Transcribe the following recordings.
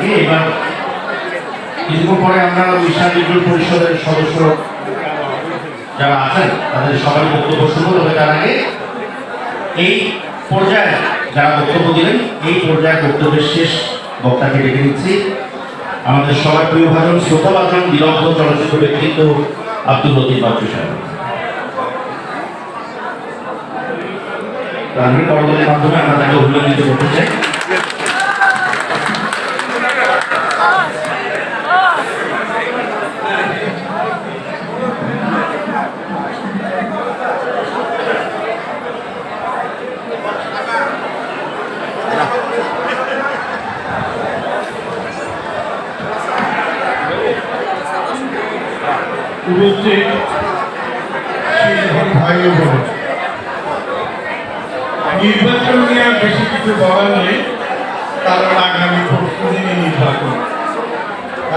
আগে এবার কিছুক্ষণ পরে আমরা বিশ্বাস বিদ্যুৎ পরিষদের সদস্য যারা আছেন, তাদের সবাই বক্তব্য শুরু তবে তার আগে এই পর্যায়ে যারা বক্তব্য দিলেন, এই পর্যায়ে বক্তব্যের শেষ বক্তাকে ডেকে নিচ্ছি। আমাদের সবার প্রিয় ভাজন, শ্রোতা ভাজন, বিলম্ব চলচ্চিত্র ব্যক্তিত্ব আব্দুল লতিফ বাচ্চু সাহেব। করদলের মাধ্যমে আমরা তাকে অভিনন্দিত করতে চাই। নির্বাচন নিয়ে আর বেশি কিছু বলার নেই, কারণ আগামী পরশু নির্বাচন।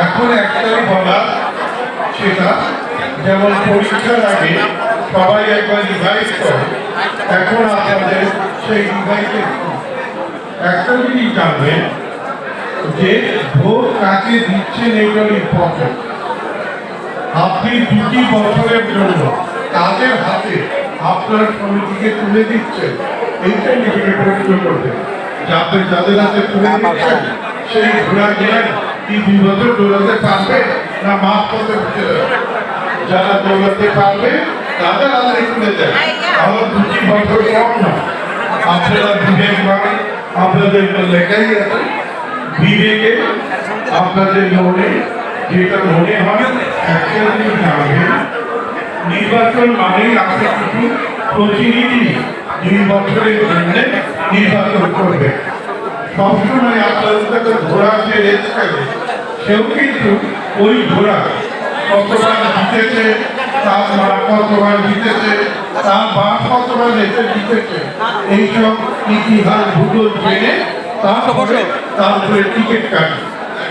এখন একটাই বলা, সেটা যেমন পরীক্ষার আগে সবাই একবার রিভাইজ করে, এখন আপনাদের সেই রিভাইজে একটা জিনিস জানবেন যে ভোট কাকে দিচ্ছেন এইটার ইম্পর্টেন্ট আপনি দুটি বছরের জন্য তাদের হাতে আপনার সমিতিকে তুলে দিচ্ছেন। এইটাই নিজেকে প্রশ্ন করবেন। যাতে যাদের হাতে তুলে দিচ্ছেন সেই ঘোড়া ঘোড়া কি দুই বছর দৌড়াতে পারবে না মাফ পথে বসে যারা দৌড়াতে পারবে তাদের হাতে তুলে দেয় আমার দুটি বছর কম না। আপনারা বিবেকবান আপনাদের লেখাই আছে। বিবেকে আপনাদের মনে যেটা মনে হয় নির্বাচন মানেই আপনি কিছু প্রতিনিধি দুই বছরের জন্য নির্বাচন করবে। সবসময় আপনাদের ঘোড়া যে রেস খেলে সেও কিন্তু ওই ঘোড়া কতবার জিতেছে, তার মা কতবার জিতেছে, তার কতবার জিতেছে, এইসব ইতিহাস ভূগোল জেনে তারপরে তারপরে টিকিট কাটে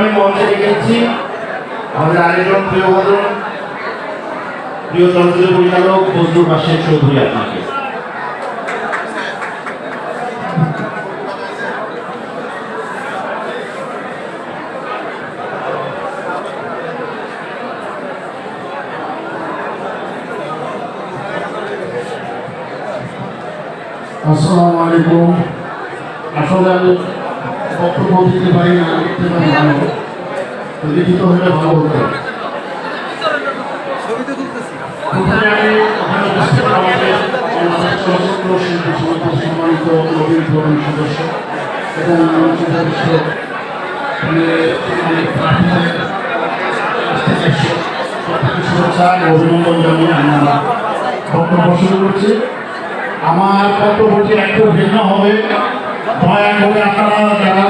আমি মঞ্চে ডেকেছি আমাদের আরেকজন প্রিয় চলচ্চিত্র পরিচালক বন্ধু চৌধুরী আপনাকে। আসসালামু আলাইকুম। আসলে আমি বক্তব্য দিতে পারি না লিখিত হলে ভালো হতো প্রথমে আমি ওখানে উপস্থিত আমাদের বাংলাদেশ চলচ্চিত্র শিল্পী সমিতির সম্মানিত নবীন ভবন সদস্য। এবং শুভেচ্ছা অভিনন্দন জানিয়ে আমরা বক্তব্য শুরু করছি। আমার বক্তব্যটি একটু ভিন্ন হবে। দয়া করে আপনারা যারা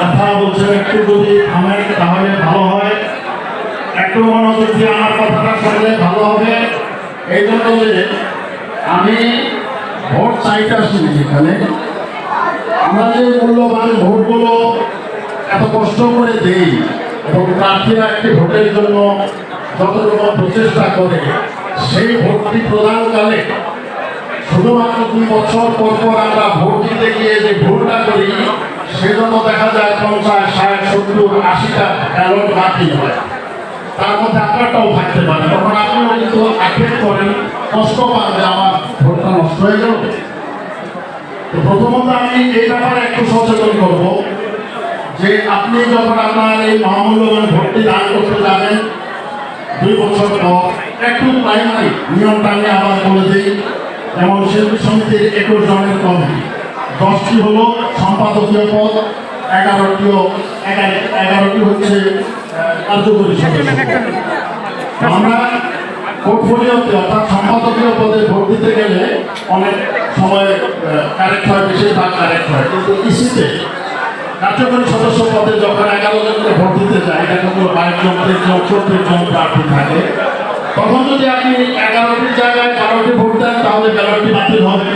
কথা বলছেন একটু যদি থামেন তাহলে ভালো হয়। একটু মনোযোগ দিয়ে আমার কথাটা শুনলে ভালো হবে। এই জন্য যে আমি ভোট চাইতে আসিনি এখানে আমরা যে মূল্যবান ভোটগুলো এত কষ্ট করে দেই এবং প্রার্থীরা একটি ভোটের জন্য যতটুকু প্রচেষ্টা করে, সেই ভোটটি প্রদানকালে শুধুমাত্র দুই বছর পর পর আমরা ভোট দিতে গিয়ে যে ভুলটা করি সেজন্য দেখা যায় পঞ্চাশ, ষাট, সত্তর, আশিটা ব্যালট বাকি হয়। তার মধ্যে আপনারটাও থাকতে পারে। তখন আপনিও কিন্তু আক্ষেপ করেন কষ্ট পান যে আমার ভোটটা নষ্ট হয়ে গেল প্রথমত আমি এই ব্যাপারে একটু সচেতন করব যে আপনি যখন আপনার এই মহামূল্যবান ভোটটি দান করতে যাবেন, দুই বছর পর, একটু প্রাইমারি নিয়মটা আমি আবার বলে দিই। যেমন শিল্পী সমিতির একুশ জনের কমিটি। দশটি হল সম্পাদকীয় পদ এগারোটিও এগারো- এগারোটি হচ্ছে কার্যকরী। আমরা পোর্টফোলিওতে অর্থাৎ সম্পাদকীয় পদে ভোট দিতে গেলে অনেক সময় কারেক্ট হয় বেশিরভাগ কারেক্ট হয় কিন্তু ইসিতে কার্যকরী সদস্য পদে যখন এগারো জনকে ভোট দিতে যায়, এটা কিন্তু বাইশ জন, তেইশ জন জন প্রার্থী থাকে, তখন যদি আপনি এগারোটির জায়গায় বারোটি ভোট দেন, তাহলে ব্যালটটি বাতিল হবে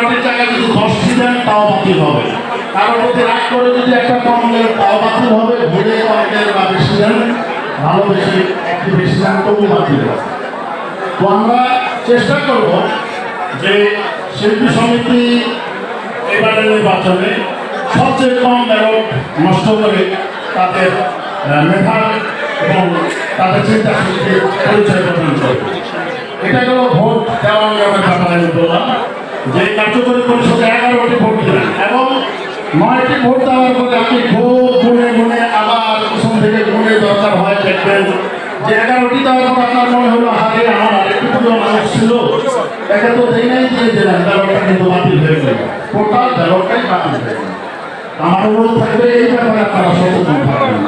এগারোটির জায়গায় যদি দশটি দেন তাও বাতিল হবে। কারোর প্রতি রাগ করে যদি একটা কম দেন তাও বাতিল হবে। ভুলে কম দেন বা বেশি দেন ভালো বেশি একটি বেশি দেন তবু বাতিল হবে। তো আমরা চেষ্টা করব যে শিল্পী সমিতি এবারের নির্বাচনে সবচেয়ে কম ব্যালট নষ্ট করে তাদের মেধা এবং তাদের চিন্তা শক্তি পরিচয় প্রদান করবে। এটা গেল ভোট দেওয়া নিয়মের ব্যাপারে আমি বললাম। যে কার্যকরী পরিষদে এগারোটি ভোট দিলেন এবং নয়টি ভোট দেওয়ার পরে আপনি খুব গুনে গুনে আবার পিছন থেকে গুনে দরকার হয় দেখবেন যে এগারোটি দেওয়ার পর আপনার মনে হলো হারে আমার আরেকটু পুজো মানুষ ছিল। একে তো দেই নাই, দিয়ে দিলাম। ব্যালটটা কিন্তু বাতিল হয়ে গেল। টোটাল ব্যালটটাই বাতিল হয়ে গেল। আমার অনুরোধ থাকবে, এই ব্যাপারে আপনারা সচেতন থাকবেন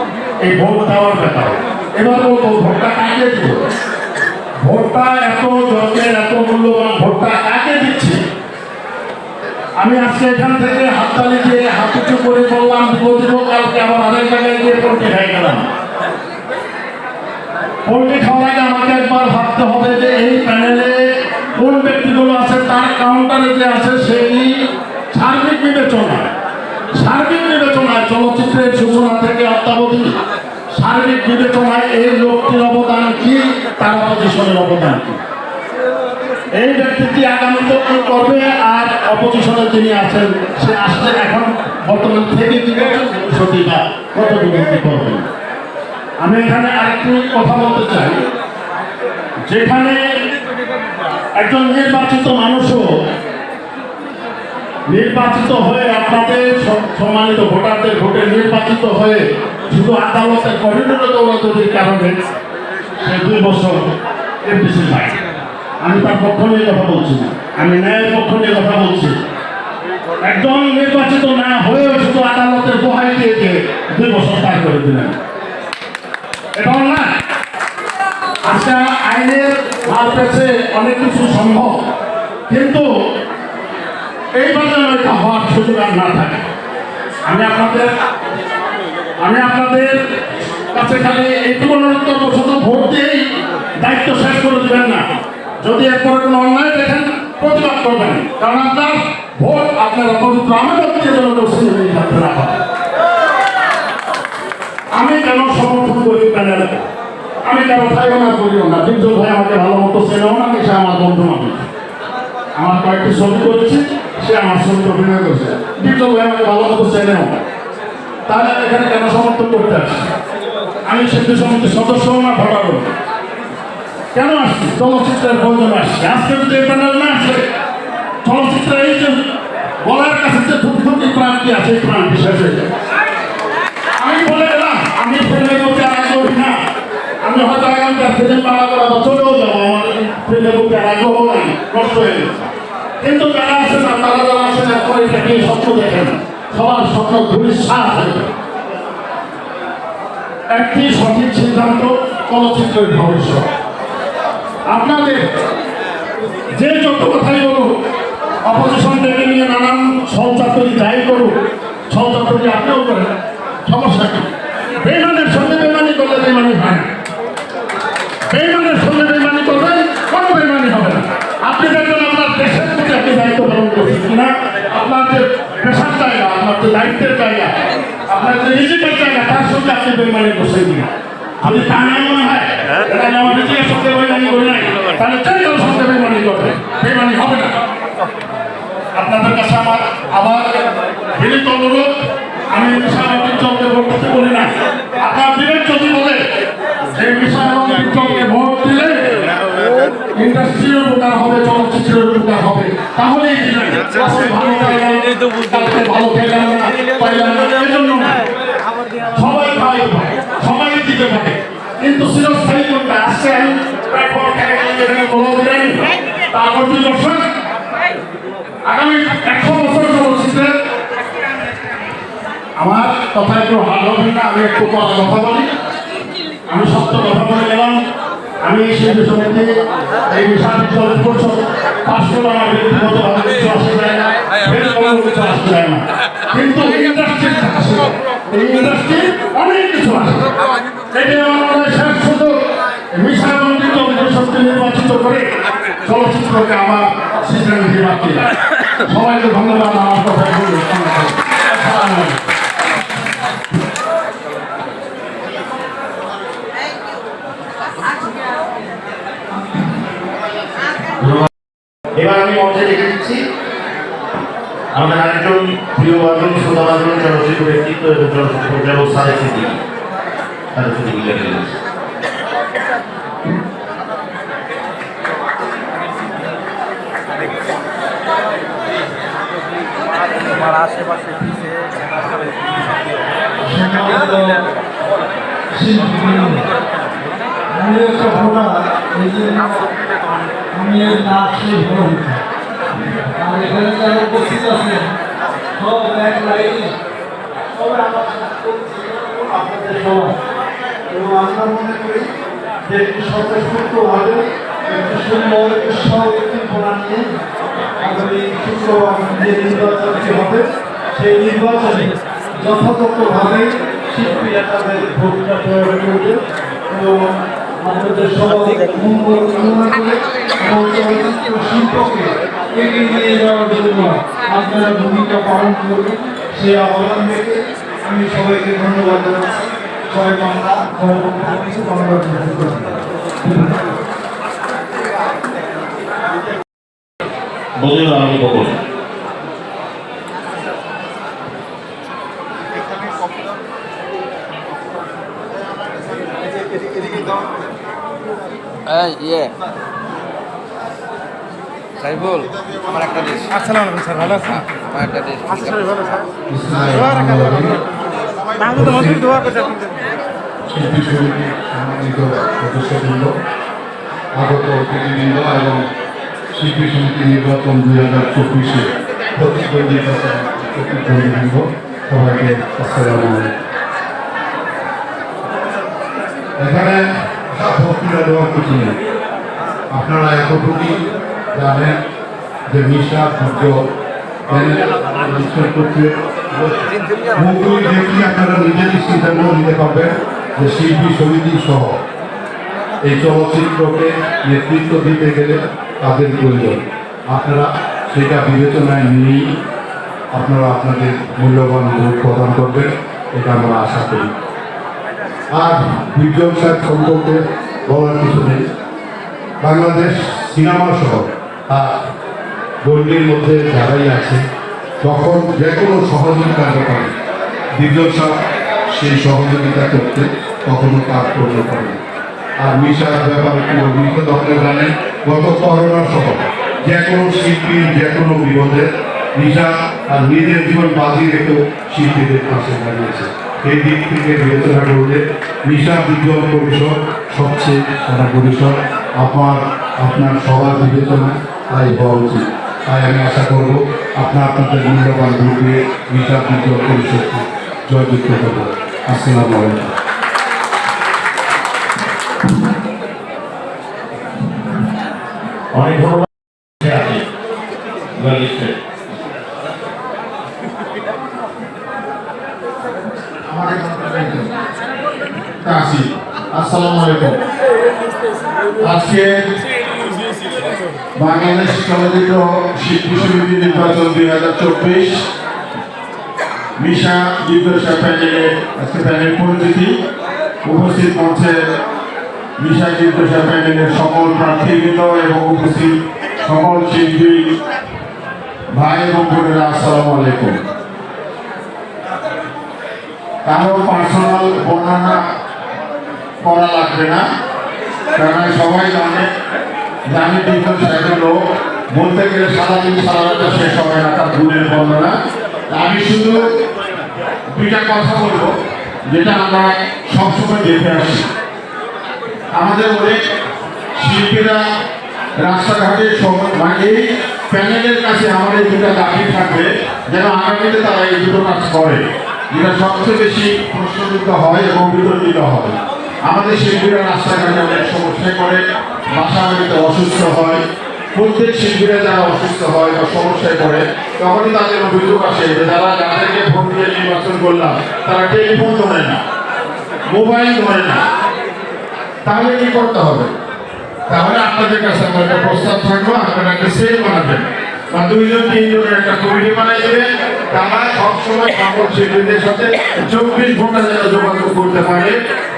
এই ভোট দেওয়ার ব্যাপারে। এবার বলব, ভোটটা কাকে দিব? ভোটটা এত যত্নের, এত মূল্যবান ভোটটা কাকে দিচ্ছি? আমি আজকে এখান থেকে হাততালি দিয়ে হাত উঁচু করে বললাম দিব, কালকে আবার আরেক জায়গায় গিয়ে পোল্ট্রি খাই গেলাম। পোল্ট্রি খাওয়ার আগে আমাকে একবার ভাবতে হবে যে এই প্যানেলে কোন ব্যক্তিগুলো আছে, তার কাউন্টারে যে আছে সেই সার্বিক বিবেচনায়? সার্বিক বিবেচনায়, চলচ্চিত্রের সূচনা থেকে অত্যাবধি সার্বিক বিবেচনায় এই লোকটির অবদান কি, তার অপোজিশনের অবদান কি? এই ব্যক্তিটি আগামীতে করবে আর অপোজিশনে যিনি আছেন, সে আসলে এখন বর্তমান থেকে কি করছেন? কি করবেন? আমি এখানে আরেকটি কথা বলতে চাই। যেখানে একজন নির্বাচিত মানুষও নির্বাচিত হয়ে আপনাদের সম্মানিত ভোটারদের ভোটে নির্বাচিত হয়ে শুধু আদালতের করিডোরে দৌড়াদৌড়ির কারণে সে দুই বছর এমপিসি পায় আমি তার পক্ষ নিয়ে কথা বলছি না। আমি ন্যায়ের পক্ষ নিয়ে কথা বলছি। একদম নির্বাচিত না হয়েও শুধু আদালতের দোহাই দিয়ে দিয়ে দুই বছর পার করে দিলেন। এটা অন্যায়। আজকে আইনের মার কাছে অনেক কিছু সম্ভব, কিন্তু এইবার যেন এটা হওয়ার সুযোগ আর না থাকে। আমি আপনাদের আমি আপনাদের কাছে খালি এইটুকু অনুরোধ করব, শুধু ভোট দিয়েই দায়িত্ব শেষ করে দেবেন না। যদি এরপরে কোনো অন্যায় দেখেন, প্রতিবাদ করবেন। কারণ আপনার ভোট, আপনার অপবিত্র আমি ব্যক্তির জন্য দোষী থাকতে না পারে। আমি কেন সমর্থন করি প্যানেল আমি কেন খাইও না করিও না? কিন্তু ভাই আমাকে ভালো মতো চেনেও না, সে আমার বন্ধু মানুষ। আমার কয়েকটি ছবি করেছি, সে আমার ছবি অভিনয় করেছে। কিন্তু ভাই আমাকে ভালো মতো চেনেও না। তাহলে এখানে কেন সমর্থন করতে আসছি? আমি শিল্পী সমিতির সদস্য না, ভোটারও না। কেন আসছি? চলচ্চিত্রের প্রয়োজন আসছে। আজকে যদি এই না আসে, চলচ্চিত্রে এই যে গলার কাছে যে ফুটি প্রাণটি আছে, এই প্রাণটি শেষ হয়ে যাবে আমি বলে গেলাম, আমি ফিল্মের প্রতি আর আগ্রহী না। আমি হয়তো আগামীকাল ফিল্ম বাংলা করা বা চলেও যাব, আমার ফিল্মের প্রতি আর আগ্রহ নাই নষ্ট হয়ে গেছে। কিন্তু যারা আছে না তারা যারা আছে না পরে এটাকে স্বপ্ন দেখেন সবার স্বপ্ন ধূলিসাৎ হয়ে যায়। একটি সঠিক সিদ্ধান্ত চলচ্চিত্রের ভবিষ্যৎ। আপনাদের যে যত কথাই বলুক অপোজিশন থেকে নিয়ে নানান সলচাতুরি যাই করুক সলচাতুরি আপনিও করেন, সমস্যা কি? বেমানের সঙ্গে বেমানি করলে বেমানি হয় না। বেমানের সঙ্গে বেমানি করবেন কোনো বেমানি হবে না। আপনি দেখবেন আপনার দেশের প্রতি আপনি দায়িত্ব পালন করছেন কিনা? আপনার যে পেশার জায়গা, আপনার যে দায়িত্বের জায়গা, আপনার যে নিজেদের জায়গা, তার সঙ্গে আপনি বেমানি করছেন কিনা? আপনি তা মনে হয়? বেমানি করি নাই তাহলে যে সঙ্গে বেমানি করবে? বেমানি হবে না। আপনাদের কাছে আমার আবার বিনীত অনুরোধ আমি ভোট করতে বলি না। আপনার বিবেক যদি বলে যে বিশাল এবং ভোট দিলে ইন্ডাস্ট্রির উপকার হবে চলচ্চিত্রের উপকার হবে তাহলেই ভালো পাইলাম কালকে ভালো পেলাম না পাইলাম না। বছর আগামী একশো বছর চলচ্চিত্রে আমার কথা একটু হার না, আমি একটু কথা বলি। আমি সত্য কথা বলে গেলাম। আমি এই শিল্পী সমিতি এই বিশাল চলচ্চিত্র পরিষদ পাশ করে আমার কিছু আসতে না কিন্তু অনেক কিছু আমাদের শেষ সুযোগ। মিশাবন্দি চলচ্চিত্র নির্বাচিত করে চলচ্চিত্রকে আমার সিদ্ধান্ত দিয়ে সবাইকে ধন্যবাদ, আমার কথা চলচ্চিত্র ব্যক্তিত্ব এবং চলচ্চিত্র পরিচালক সাদেক সিদ্দিকী সাদেক সিদ্দিকী লেখে দিচ্ছি আমি নাচ ফোটা আর এখানে যারা উপস্থিত আছেন সব এক লাইনে সবাই আমার আপনাদের সবাই এবং আমরা মনে করি যে একটু স্বতঃস্ফূর্তভাবে একটু সুন্দর উৎসাহ উদ্দীপনা নিয়ে আগামী যে নির্বাচনটি হবে সেই নির্বাচনে যথাযথভাবে শিল্পীরা তাদের ভোটটা প্রয়োগ করবে এবং আমাদের সবাই মঙ্গল কামনা করে এবং চলচ্চিত্র শিল্পকে এগিয়ে নিয়ে যাওয়ার জন্য আপনারা ভূমিকা পালন করবেন সেই আহ্বান থেকে আমি সবাইকে ধন্যবাদ জানাচ্ছি। জয় বাংলা জয় বাংলা বদল আরম্ভ করুন এই ইয়ে। সাইফুল আমার একটা ডিশ আসসালামু আলাইকুম স্যার ভালো আছেন? আমার একটা ডিশ বাংলা তো মজুরি দোয়া করছে আপনাদের। শিল্পী সমিতি সম্মানিত সদস্যবৃন্দ আগত অতিথিবৃন্দ এবং শিল্পী নির্বাচন দুই হাজার চব্বিশে? এখানে বক্তৃতা দেওয়ার আপনারা এতটুকুই জানেন যে মুখগুলি দেখি আপনারা নিজেরই সিদ্ধান্ত নিতে পারবেন যে শিল্পী সমিতি সহ এই চলচ্চিত্রকে নেতৃত্ব দিতে গেলে তাদের প্রয়োজন আপনারা সেটা বিবেচনায় নিয়েই আপনারা আপনাদের মূল্যবান ভোট প্রদান করবেন, এটা আমরা আশা করি। আর বিজ্ঞান সাহেব সম্পর্কে বলার কিছু নেই। বাংলাদেশ সিনেমা সহ তার গণ্ডির মধ্যে যারাই আছে, তখন যে কোনো সহযোগিতার ব্যাপারে বিজ্ঞান সাহেব সেই সহযোগিতা করতে কখনো কাজ করতে পারে আর মিশার ব্যাপারে কি অভিজ্ঞতা আপনি জানেন গত করোনা সহ যে কোনো শিল্পীর যে কোনো বিপদে মিশা আর নিজের জীবন বাজি রেখেও শিল্পীদের পাশে দাঁড়িয়েছে। এই দিক থেকে বিবেচনা করলে মিশা বিজ্ঞান পরিষদ সবচেয়ে সারা পরিষদ। আপনার আপনার সবার বিবেচনা তাই হওয়া উচিত। তাই আমি আশা করব আপনার আপনাদের মূল্যবান দিয়ে মিশা বিজ্ঞান পরিষদকে জয়যুক্ত করব আসসালামু আলাইকুম। অনেক আসসালামু আলাইকুম। আজকে বাংলাদেশ চলচ্চিত্র শিল্পী সমিতি নির্বাচন দুই হাজার চব্বিশ উপস্থিত মঞ্চে মিশা জিজ্ঞাসা প্যানেলের সকল প্রার্থীবৃন্দ এবং উপস্থিত সকল শিল্পী, ভাই এবং বোনেরা, আসসালামু আলাইকুম। কারও পার্সোনাল বর্ণনা করা লাগবে না কারণ সবাই জানে আমি বিজ্ঞান সাহেবের বলতে গেলে সারাদিন সারা রাত শেষ হবে না, তার গুণের বর্ণনা। আমি শুধু দুইটা কথা বলব, যেটা আমরা সবসময় দেখে আসি। আমাদের অনেক শিল্পীরা রাস্তাঘাটে মানে এই প্যানেলের কাছে আমাদের দুটা দাবি থাকবে, যেন আগামীতে তারা এই দুটো কাজ করে, যেটা সবচেয়ে বেশি প্রশ্নবিদ্ধ হয় এবং বিতর্কিত হয়। আমাদের শিল্পীরা রাস্তাঘাটে অনেক সমস্যায় করে বাসা বাড়িতে অসুস্থ হয়, প্রত্যেক শিল্পীরা যারা অসুস্থ হয় বা সমস্যায় পড়ে, তখনই তাদের অভিযোগ আসে যে যারা যাদেরকে ভোট দিয়ে নির্বাচন করলাম, তারা টেলিফোন ধরে না, মোবাইল ধরে না। তাহলে কি করতে হবে? তাহলে আপনাদের কাছে আমার একটা প্রস্তাব থাকব আপনারা একটা সেল বানাবেন বা দুইজন একটা কমিটি বানাই তারা সবসময় সকল শিল্পীদের সাথে চব্বিশ ঘণ্টা যোগাযোগ করতে পারে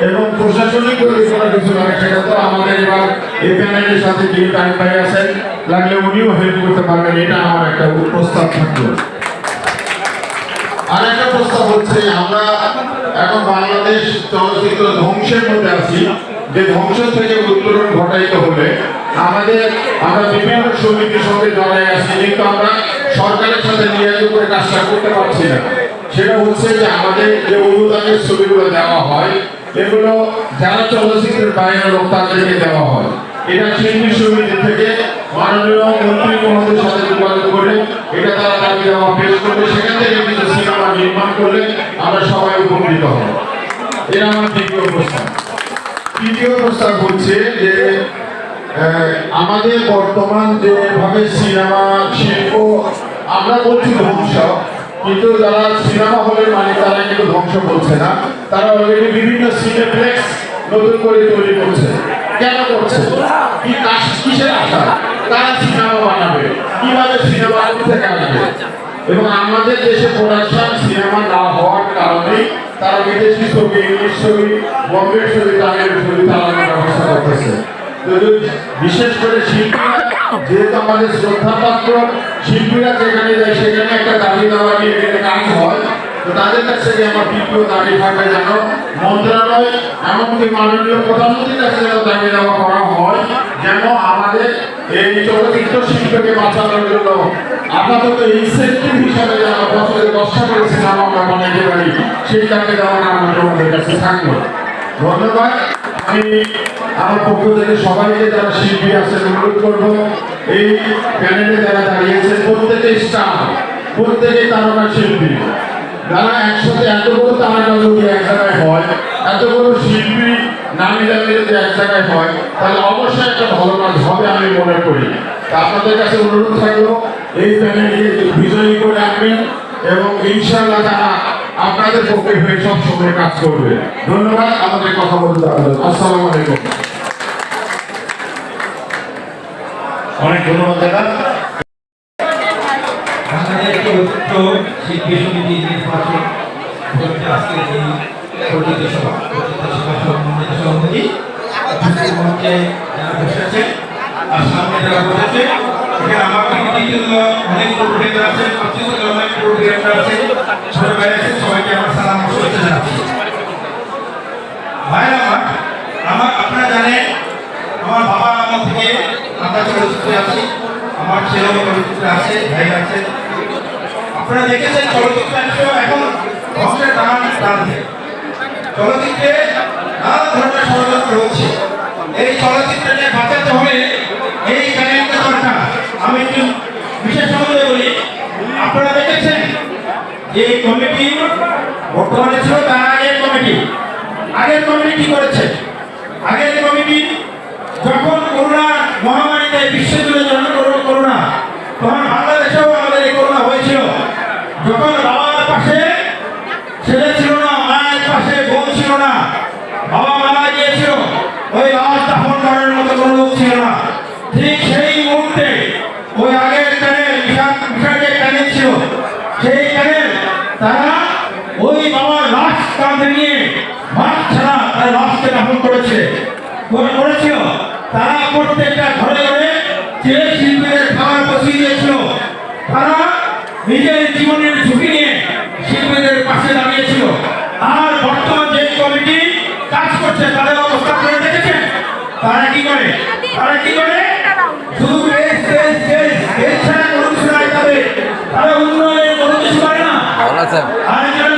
এবং প্রশাসনিক কোনো কিছু লাগে সেটা তো আমাদের এবার এই প্যানেলের সাথে টাইম পাই আছেন, লাগলে উনিও হেল্প করতে পারবেন, এটা আমার একটা প্রস্তাব থাকল। আর একটা প্রস্তাব হচ্ছে, আমরা এখন বাংলাদেশ চলচ্চিত্র ধ্বংসের মধ্যে আছি। যে ধ্বংস থেকে উত্তরণ ঘটাইতে হলে, আমাদের, আমরা বিভিন্ন সমিতির সঙ্গে জড়াই আছি, কিন্তু আমরা সরকারের সাথে নিয়োগ করে কাজটা করতে পারছি না। সেটা হচ্ছে যে আমাদের যে অনুদানের ছবিগুলো দেওয়া হয়, এগুলো যারা চলচ্চিত্রের বাইরের লোক, তাদেরকে দেওয়া হয়। এটা শিল্পী সমিতি থেকে মাননীয় মন্ত্রী মহোদয়ের সাথে যোগাযোগ করে এটা তারা দাবি দেওয়া পেশ করবে সেখান থেকে কিছু সিনেমা নির্মাণ করলে আমরা সবাই উপকৃত হব। এটা আমার দ্বিতীয় প্রস্তাব তৃতীয় প্রস্তাব হচ্ছে যে আমাদের বর্তমান যেভাবে সিনেমা, শিল্প, আমরা বলছি ধ্বংস, কিন্তু যারা সিনেমা হলের মালিক তারা কিন্তু ধ্বংস বলছে না। তারা অলরেডি বিভিন্ন সিনেপ্লেক্স নতুন করে তৈরি করছে। কেন করছে? কি কিসের আশা? তারা সিনেমা বানাবে। কীভাবে সিনেমা থেকে আসবে এবং আমাদের দেশে প্রোডাকশন সিনেমা না হওয়ার কারণে তারা বিদেশি ছবি ইংলিশ ছবি বম্বে ছবি তামিল ছবি তারা ব্যবস্থা করতেছে। বিশেষ করে শিল্পীরা যেহেতু আমাদের শ্রদ্ধাপাত্র শিল্পীরা যেখানে যায়, সেখানে একটা দাবি দাবা নিয়ে কাজ হয়। তাদের কাছ থেকে আমার তৃতীয় দাবি থাকবে যেন মন্ত্রণালয় এমনকি মাননীয় প্রধানমন্ত্রীর কাছে যেন দাবি দেওয়া করা হয়, যেন আমাদের এই চলচ্চিত্র শিল্পকে বাঁচানোর জন্য আপাতত ইনসেন্টিভ হিসাবে যেন বছরে দশটা করে সিনেমা আমরা বানাইতে পারি, সেই দাবি দেওয়া আমাদের আমাদের কাছে থাকল ধন্যবাদ। আমি আমার পক্ষ থেকে সবাইকে যারা শিল্পী আছেন অনুরোধ করব, এই প্যানেলে যারা দাঁড়িয়েছেন প্রত্যেকে স্টার প্রত্যেকে তারকা শিল্পী। যারা একসাথে এত বড় তারকা যদি এক জায়গায় হয়, এত বড় শিল্পী নামি দামি যদি এক জায়গায় হয়, তাহলে অবশ্যই একটা ভালো কাজ হবে আমি মনে করি। আপনাদের কাছে অনুরোধ থাকল, এই প্যানেলকে বিজয়ী করে আনবেন এবং ইনশাআল্লাহ তারা আপনাদের পক্ষে হয়ে সব সময় কাজ করবে। ধন্যবাদ, আমাদের কথা বলতে। আসসালামু আলাইকুম। অনেক ধন্যবাদ দাদা। উপলক্ষে আজকে এই পরিচিত এখানে আমার কমিটির অনেক প্রোগ্রাম আছে পঁচিশ অনেক প্রোগ্রাম আছে ছোট ভাই সবাইকে আমার সালাম শুভেচ্ছা জানাচ্ছি ভাইরা আমার আমার আপনারা জানেন আমার বাবা আমার থেকে আমরা চলচ্চিত্রে আছি। আমার ছেলেও চলচ্চিত্রে আছে, ভাই আছে। আপনারা দেখেছেন চলচ্চিত্র একশো এখন ধ্বংসের টান টানছে চলচ্চিত্রে নানা ধরনের ষড়যন্ত্র হচ্ছে এই চলচ্চিত্রকে বাঁচাতে হলে এই প্যানেলটা দরকার আমি একটু বিশেষ সময় বলি আপনারা দেখেছেন যে কমিটি বর্তমানে ছিল তার আগের কমিটি। আগের কমিটি কি করেছে? আগের কমিটি যখন করোনা মহামারীতে বিশ্বজুড়ে জন্ম করোনা করোনা তখন বাংলাদেশেও আমাদের এই করোনা হয়েছিল যখন বাবার পাশে ছেলে ছিল না মায়ের পাশে বোন ছিল না বাবা মারা গিয়েছিল ওই লাশ দাফন করার মতো কোনো লোক ছিল না ঠিক সেই মুহূর্তে ওই আগের প্যানেল বিশাল বিশাল যে প্যানেল ছিল সেই প্যানেল তারা ওই বাবার লাশ কাঁধে নিয়ে মাঠ ছাড়া তার লাশকে দাফন করেছে করে করেছিল তারা প্রত্যেকটা ঘরে ঘরে যে শিল্পীদের খাবার বসিয়ে দিয়েছিল তারা নিজের জীবনের ঝুঁকি নিয়ে শিল্পীদের পাশে দাঁড়িয়েছিল আর বর্তমান যে কমিটি কাজ করছে তাদের অবস্থা করে দেখেছেন? তারা কি করে? তারা কি করে? শুধু দেশ দেশ দেশ দেশ ছাড়া কোনো কিছু নাই তাদের। তারা উন্নয়নের কোনো কিছু করে না। আর এখানে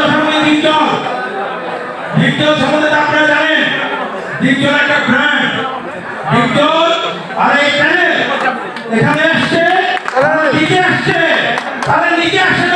সম্বন্ধে আপনারা জানেন। একটা ব্র্যান্ড আর প্যানেল এখানে আসছে তারা আসছে। তারা নিতে আসে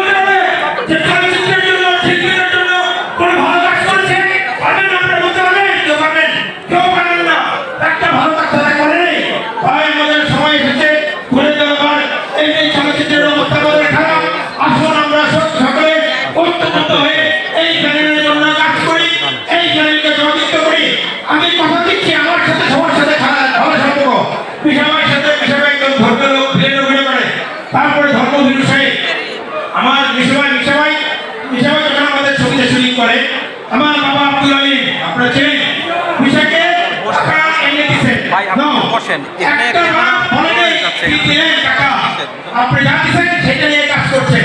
আপনি যা দিচ্ছেন সেটা নিয়ে কাজ করছে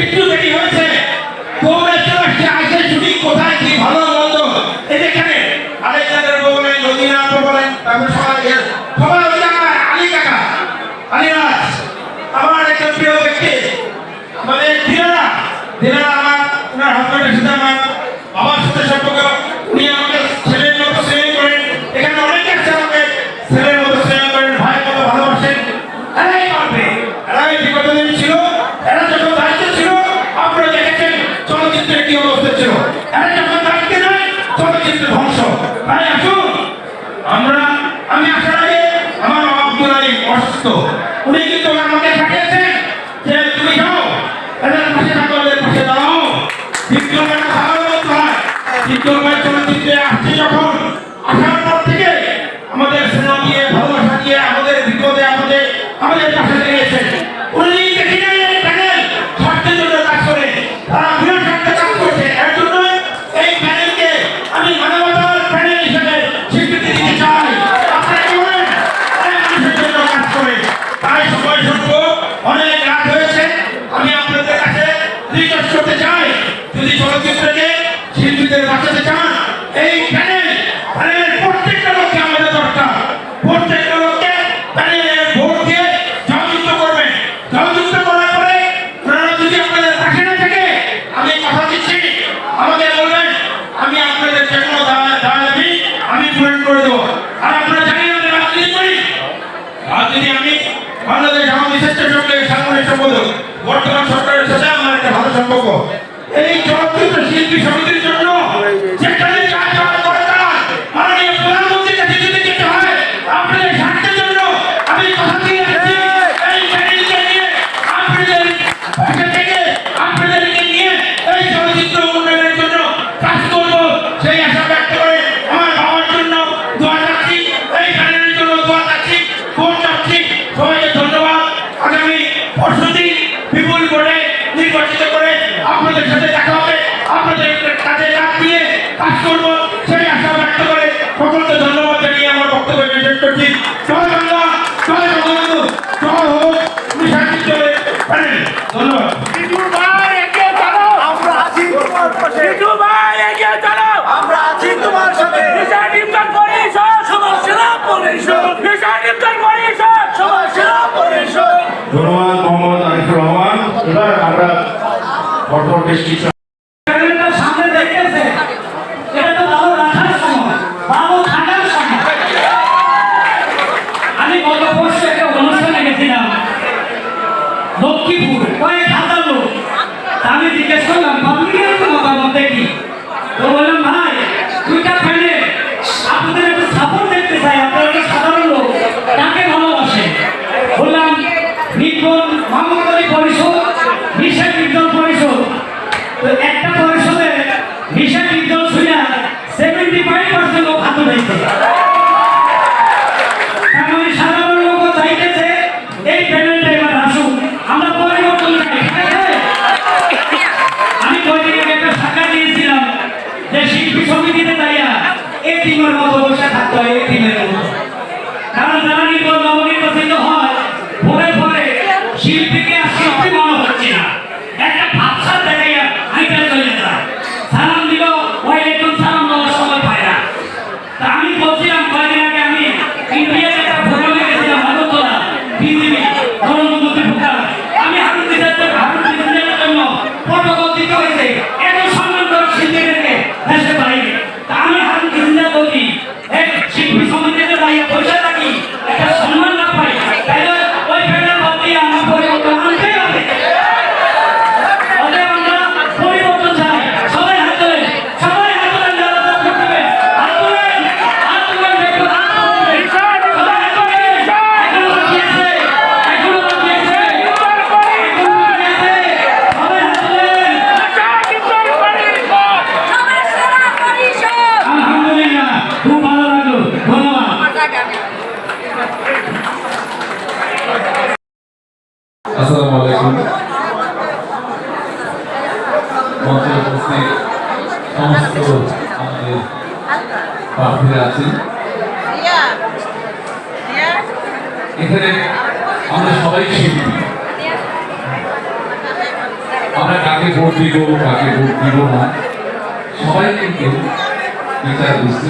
একটু রাজনীতিতে আসছি যখন আসার প্রতিষ্ঠার সঙ্গে সাংগঠনিক সম্পর্ক বর্তমান সরকারের সাথে আমার একটা ভালো সম্পর্ক। এই চলচ্চিত্র শিল্পী সমিতির জন্য Christians. টিমের মতো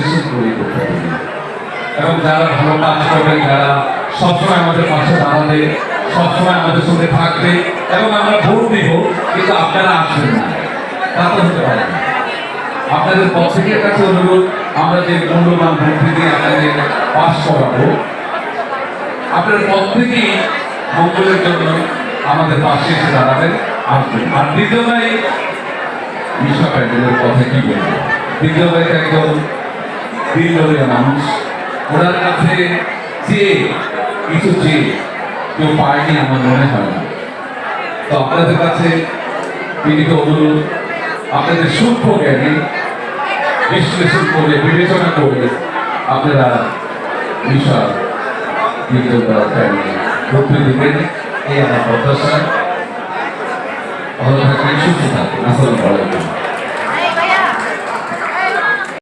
বিশ্লেষণ করে করতে এবং যারা ভালো কাজ করবে যারা সবসময় আমাদের পাশে দাঁড়াবে, সবসময় আমাদের সঙ্গে থাকবে, এবং আমরা ভোট দিব, কিন্তু আপনারা আসবেন না। তা তো হতে পারে আপনাদের প্রত্যেকের কাছে অনুরোধ, আমরা যে মূল্যবান ভোট দিয়ে আপনাদের পাশ করাবো, আপনার প্রত্যেকেই মঙ্গলের জন্য আমাদের পাশে এসে দাঁড়াবেন। আসবেন। আর দ্বিতীয় ভাই প্যাটেলের কথা কি বলব? দ্বিতীয় ভাই একজন দিনদলীয় মানুষ। ওনার কাছে যে কিছু যে কেউ পায়নি আমার মনে হয় না। তো আপনাদের কাছে বিনীত অনুরোধ, আপনাদের সূক্ষ্ম জ্ঞানে বিশ্লেষণ করে, বিবেচনা করে আপনারা বিষয় দিবেন। এই আমার প্রত্যাশা। ভালো থাকবেন, সুস্থ থাকবেন। আসসালামু আলাইকুম।